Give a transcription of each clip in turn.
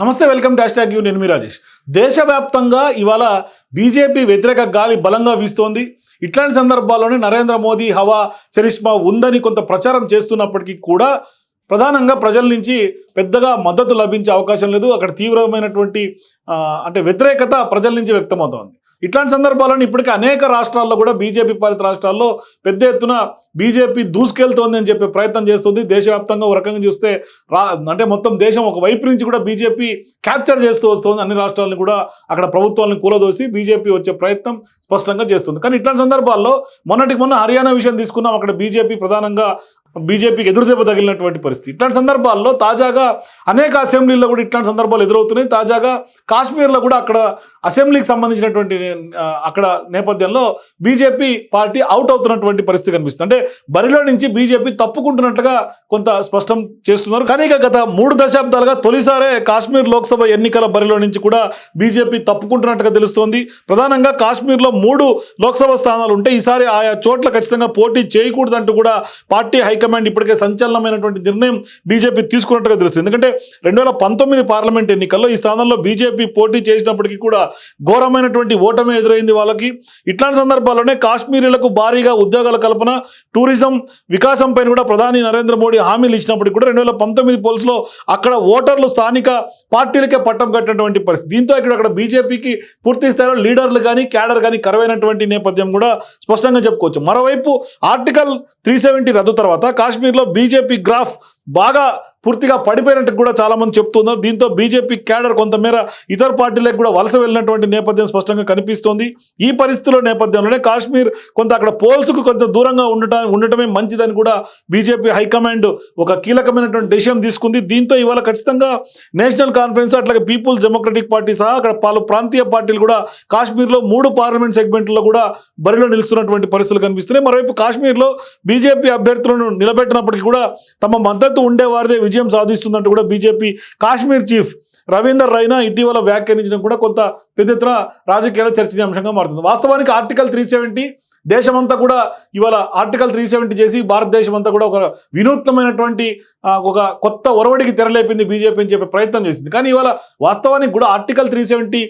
నమస్తే welcome dash tag you నేను మీ రాజేష్. దేశవ్యాప్తంగా ఇవాళ బీజేపీ వ్యతిరేక గాలి బలంగా వీస్తోంది. ఇట్లాంటి సందర్భాల్లోనే నరేంద్ర మోదీ హవా చరిష్మా ఉందని కొంత ప్రచారం చేస్తున్నప్పటికీ కూడా ప్రధానంగా ప్రజల నుంచి పెద్దగా మద్దతు లభించే అవకాశం లేదు. అక్కడ తీవ్రమైనటువంటి అంటే వ్యతిరేకత ప్రజల నుంచి వ్యక్తమవుతోంది. ఇట్లాంటి సందర్భాలను ఇప్పటికే అనేక రాష్ట్రాల్లో కూడా బీజేపీ పాలిత రాష్ట్రాల్లో పెద్ద ఎత్తున బీజేపీ దూసుకెళ్తోంది అని చెప్పే ప్రయత్నం చేస్తుంది. దేశవ్యాప్తంగా ఒక రకంగా చూస్తే అంటే మొత్తం దేశం ఒక వైపు నుంచి కూడా బీజేపీ క్యాప్చర్ చేస్తూ వస్తుంది. అన్ని రాష్ట్రాలను కూడా అక్కడ ప్రభుత్వాలను కూలదోసి బీజేపీ వచ్చే ప్రయత్నం స్పష్టంగా చేస్తుంది. కానీ ఇట్లాంటి సందర్భాల్లో మొన్నటికి మొన్న హర్యానా విషయం తీసుకున్నాం. అక్కడ బీజేపీ ప్రధానంగా బీజేపీకి ఎదురుదెబ్బ తగిలినటువంటి పరిస్థితి. ఇట్లాంటి సందర్భాల్లో తాజాగా అనేక అసెంబ్లీల్లో కూడా ఇట్లాంటి సందర్భాలు ఎదురవుతున్నాయి. తాజాగా కాశ్మీర్లో కూడా అక్కడ అసెంబ్లీకి సంబంధించినటువంటి అక్కడ నేపథ్యంలో బీజేపీ పార్టీ అవుట్ అవుతున్నటువంటి పరిస్థితి కనిపిస్తుంది. అంటే బరిలో నుంచి బీజేపీ తప్పుకుంటున్నట్టుగా కొంత స్పష్టం చేస్తున్నారు. కానీ ఇక గత మూడు దశాబ్దాలుగా తొలిసారే కాశ్మీర్ లోక్సభ ఎన్నికల బరిలో నుంచి కూడా బీజేపీ తప్పుకుంటున్నట్టుగా తెలుస్తోంది. ప్రధానంగా కాశ్మీర్లో మూడు లోక్సభ స్థానాలు ఉంటే ఈసారి ఆయా చోట్ల ఖచ్చితంగా పోటీ చేయకూడదంటూ కూడా పార్టీ హైకమాండ్ ఇప్పటికే సంచలనమైనటువంటి నిర్ణయం బీజేపీ తీసుకున్నట్టుగా తెలుస్తుంది. ఎందుకంటే రెండు వేల పంతొమ్మిది పార్లమెంట్ ఎన్నికల్లో ఈ స్థానంలో బీజేపీ పోటీ చేసినప్పటికీ కూడా ఘోరమైనటువంటి ఓటమి ఎదురైంది వాళ్ళకి. ఇట్లాంటి సందర్భాల్లోనే కాశ్మీరీలకు భారీగా ఉద్యోగాల కల్పన టూరిజం వికాసం పైన కూడా ప్రధాని నరేంద్ర మోడీ హామీలు ఇచ్చినప్పటికీ కూడా రెండు వేల పంతొమ్మిది పోల్స్లో అక్కడ ఓటర్లు స్థానిక పార్టీలకే పట్టం కట్టినటువంటి పరిస్థితి. దీంతో ఇక్కడ అక్కడ బీజేపీకి పూర్తి స్థాయిలో లీడర్లు కానీ క్యాడర్ కానీ కరువైనటువంటి నేపథ్యం కూడా స్పష్టంగా చెప్పుకోవచ్చు. మరోవైపు ఆర్టికల్ త్రీ సెవెంటీ రద్దు తర్వాత కాశ్మీర్లో బీజేపీ గ్రాఫ్ బాగా పూర్తిగా పడిపోయినట్టు కూడా చాలా మంది చెప్తున్నారు. దీంతో బీజేపీ క్యాడర్ కొంతమేర ఇతర పార్టీలకు కూడా వలస వెళ్ళినటువంటి నేపథ్యం స్పష్టంగా కనిపిస్తోంది. ఈ పరిస్థితుల నేపథ్యంలోనే కాశ్మీర్ కొంత అక్కడ పోల్స్కు కొంత దూరంగా ఉండటం ఉండటమే మంచిదని కూడా బీజేపీ హైకమాండ్ ఒక కీలకమైనటువంటి డెసిషన్ తీసుకుంది. దీంతో ఇవాళ ఖచ్చితంగా నేషనల్ కాన్ఫరెన్స్ అట్లాగే పీపుల్స్ డెమోక్రటిక్ పార్టీ సహా అక్కడ పలు ప్రాంతీయ పార్టీలు కూడా కాశ్మీర్లో మూడు పార్లమెంట్ సెగ్మెంట్లో కూడా బరిలో నిలుస్తున్నటువంటి పరిస్థితులు కనిపిస్తున్నాయి. మరోవైపు కాశ్మీర్లో బీజేపీ అభ్యర్థులను నిలబెట్టినప్పటికీ కూడా తమ మద్దతు ఉండేవారిదే విజయం సాధిస్తుందంటూ కూడా బీజేపీ కాశ్మీర్ చీఫ్ రవీందర్ రైనా ఇటీవల వ్యాఖ్యానించడం కూడా కొంత పెద్ద ఎత్తున రాజకీయాల్లో చర్చనీయాంశంగా మారుతుంది. వాస్తవానికి ఆర్టికల్ త్రీ సెవెంటీ దేశమంతా కూడా ఇవాళ ఆర్టికల్ త్రీ సెవెంటీ చేసి భారతదేశం అంతా కూడా ఒక వినూత్నమైనటువంటి ఒక కొత్త ఒరవడికి తెరలేపింది బీజేపీ అని చెప్పే ప్రయత్నం చేసింది. కానీ ఇవాళ వాస్తవానికి కూడా ఆర్టికల్ త్రీ సెవెంటీ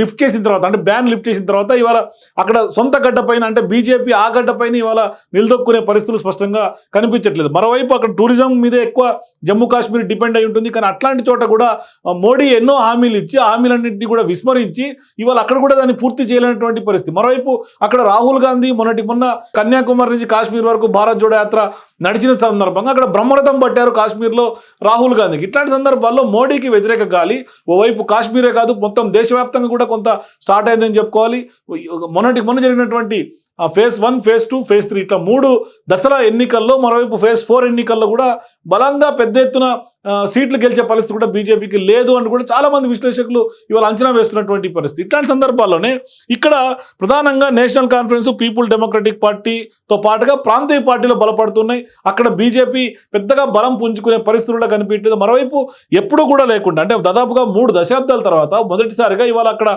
లిఫ్ట్ చేసిన తర్వాత అంటే బ్యాన్ లిఫ్ట్ చేసిన తర్వాత ఇవాళ అక్కడ సొంత గడ్డ పైన అంటే బీజేపీ ఆ గడ్డ పైన ఇవాళ నిలదొక్కునే పరిస్థితులు స్పష్టంగా కనిపించట్లేదు. మరోవైపు అక్కడ టూరిజం మీద ఎక్కువ జమ్మూ కాశ్మీర్ డిపెండ్ అయి ఉంటుంది. కానీ అట్లాంటి చోట కూడా మోడీ ఎన్నో హామీలు ఇచ్చి ఆ హామీలన్నింటినీ కూడా విస్మరించి ఇవాళ అక్కడ కూడా దాన్ని పూర్తి చేయలేనటువంటి పరిస్థితి. మరోవైపు అక్కడ రాహుల్ గాంధీ మొన్నటి మొన్న కన్యాకుమారి నుంచి కాశ్మీర్ వరకు భారత్ జోడో యాత్ర నడిచిన సందర్భంగా అక్కడ బ్రహ్మరథం పట్టారు కాశ్మీర్లో రాహుల్ గాంధీకి. ఇట్లాంటి సందర్భాల్లో మోడీకి వ్యతిరేక గాలి ఓవైపు కాశ్మీరే కాదు మొత్తం దేశవ్యాప్తంగా కూడా కొంత స్టార్ట్ అయిందని చెప్పుకోవాలి. మొన్నటి మొన్న జరిగినటువంటి phase one phase two phase three ఇట్లా మూడు దసరా ఎన్నికల్లో మరోవైపు ఫేజ్ ఫోర్ ఎన్నికల్లో కూడా బలంగా పెద్ద ఎత్తున సీట్లు గెలిచే పరిస్థితి కూడా బీజేపీకి లేదు అని కూడా చాలా మంది విశ్లేషకులు ఇవాళ అంచనా వేస్తున్నటువంటి పరిస్థితి. ఇట్లాంటి సందర్భాల్లోనే ఇక్కడ ప్రధానంగా నేషనల్ కాన్ఫరెన్స్ పీపుల్ డెమోక్రటిక్ పార్టీతో పాటుగా ప్రాంతీయ పార్టీలు బలపడుతున్నాయి. అక్కడ బీజేపీ పెద్దగా బలం పుంజుకునే పరిస్థితుల్లో కనిపించలేదు మరోవైపు ఎప్పుడు కూడా లేకుండా అంటే దాదాపుగా మూడు దశాబ్దాల తర్వాత మొదటిసారిగా ఇవాళ అక్కడ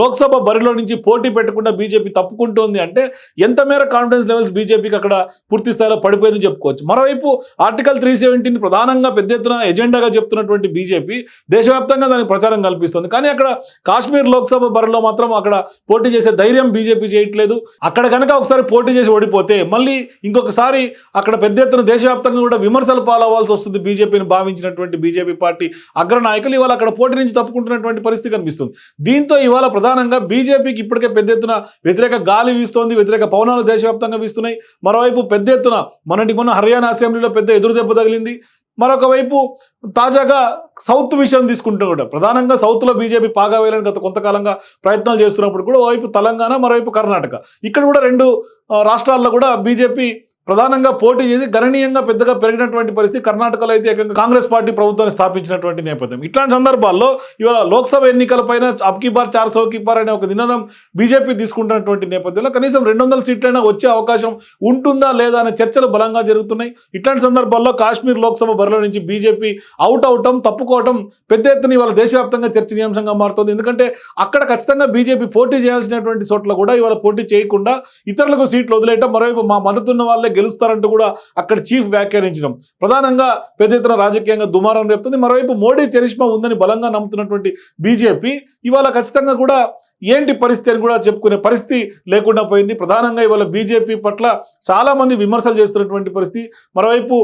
లోక్సభ బరిలో నుంచి పోటీ పెట్టకుండా బీజేపీ తప్పుకుంటోంది అంటే ఎంత మేర కాన్ఫిడెన్స్ లెవెల్స్ బీజేపీకి అక్కడ పూర్తి స్థాయిలో పడిపోయిందని చెప్పుకోవచ్చు. మరోవైపు ఆర్టికల్ త్రీ సెవెంటీని ప్రధానంగా పెద్ద ఎత్తున ఎజెండాగా చెప్తున్నటువంటి బీజేపీ దేశవ్యాప్తంగా దానికి ప్రచారం కల్పిస్తుంది. కానీ అక్కడ కాశ్మీర్ లోక్సభ బరిలో మాత్రం అక్కడ పోటీ చేసే ధైర్యం బీజేపీ చేయట్లేదు. అక్కడ కనుక ఒకసారి పోటీ చేసి ఓడిపోతే మళ్ళీ ఇంకొకసారి అక్కడ పెద్ద ఎత్తున దేశవ్యాప్తంగా కూడా విమర్శలు పాలవ్వాల్సి వస్తుంది బీజేపీని భావించినటువంటి బీజేపీ పార్టీ అగ్రనాయకులు ఇవాళ అక్కడ పోటీ నుంచి తప్పుకుంటున్నటువంటి పరిస్థితి కనిపిస్తుంది. దీంతో ఇవాళ ప్రధానంగా బీజేపీకి ఇప్పటికే పెద్ద ఎత్తున వ్యతిరేక గాలి వీస్తోంది వ్యతిరేక పవనాలు దేశవ్యాప్తంగా వీస్తున్నాయి. మరోవైపు పెద్ద ఎత్తున మొన్నటి మొన్న హర్యానా అసెంబ్లీలో పెద్ద ఎదురు దెబ్బ తగిలింది. మరొక వైపు తాజాగా సౌత్ విషయం తీసుకుంటే కూడా ప్రధానంగా సౌత్లో బీజేపీ పాగా వేయాలని గత కొంతకాలంగా ప్రయత్నాలు చేస్తున్నప్పుడు కూడా ఓవైపు తెలంగాణ మరోవైపు కర్ణాటక. ఇక్కడ కూడా రెండు రాష్ట్రాల్లో కూడా బీజేపీ ప్రధానంగా పోటీ చేసి గణనీయంగా పెద్దగా పెరిగినటువంటి పరిస్థితి కర్ణాటకలో అయితే ఏకంగా కాంగ్రెస్ పార్టీ ప్రభుత్వాన్ని స్థాపించినటువంటి నేపథ్యం. ఇట్లాంటి సందర్భాల్లో ఇవాళ లోక్సభ ఎన్నికలపైన అబ్కి బార్ చార్ సౌకి బార్ అనే ఒక నినాదం బీజేపీ తీసుకుంటున్నటువంటి నేపథ్యంలో కనీసం రెండు వందల సీట్లైనా వచ్చే అవకాశం ఉంటుందా లేదా అనే చర్చలు బలంగా జరుగుతున్నాయి. ఇట్లాంటి సందర్భాల్లో కాశ్మీర్ లోక్సభ బరిలో నుంచి బీజేపీ అవుట్ అవటం తప్పుకోవటం పెద్ద ఎత్తున ఇవాళ దేశవ్యాప్తంగా చర్చనీయాంశంగా మారుతుంది. ఎందుకంటే అక్కడ ఖచ్చితంగా బీజేపీ పోటీ చేయాల్సినటువంటి చోట్ల కూడా ఇవాళ పోటీ చేయకుండా ఇతరులకు సీట్లు వదిలేయటం మరోవైపు మా మద్దతున్న వాళ్ళే గెలుస్తారంటూ కూడా అక్కడ చీఫ్ వ్యాఖ్యానించడం. ప్రధానంగా పెద్ద ఎత్తున రాజకీయంగా దుమారం రేపుతుంది. మరోవైపు మోడీ చరిష్మా ఉందని బలంగా నమ్ముతున్నటువంటి బీజేపీ ఇవాళ ఖచ్చితంగా కూడా ఏంటి పరిస్థితి అని కూడా చెప్పుకునే పరిస్థితి లేకుండా పోయింది. ప్రధానంగా ఇవాళ బీజేపీ పట్ల చాలామంది విమర్శలు చేస్తున్నటువంటి పరిస్థితి. మరోవైపు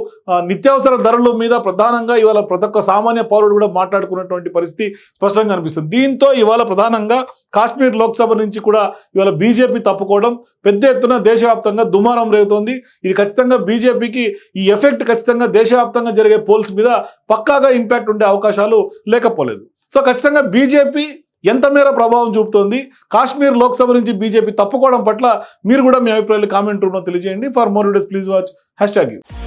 నిత్యావసర ధరల మీద ప్రధానంగా ఇవాళ ప్రతి ఒక్క సామాన్య పౌరుడు కూడా మాట్లాడుకున్నటువంటి పరిస్థితి స్పష్టంగా కనిపిస్తుంది దీంతో ఇవాళ ప్రధానంగా కాశ్మీర్ లోక్సభ నుంచి కూడా ఇవాళ బీజేపీ తప్పుకోవడం పెద్ద ఎత్తున దేశవ్యాప్తంగా దుమారం రేగుతోంది. ఇది ఖచ్చితంగా బీజేపీకి ఈ ఎఫెక్ట్ ఖచ్చితంగా దేశవ్యాప్తంగా జరిగే పోల్స్ మీద పక్కాగా ఇంపాక్ట్ ఉండే అవకాశాలు లేకపోలేదు. సో ఖచ్చితంగా బీజేపీ ఎంత మేర ప్రభావం చూపుతోంది? కాశ్మీర్ లోక్సభ నుంచి బీజేపీ తప్పుకోవడం పట్ల మీరు కూడా మీ అభిప్రాయాలు కామెంట్ రూపంలో తెలియజేయండి. For more videos please watch hashtag you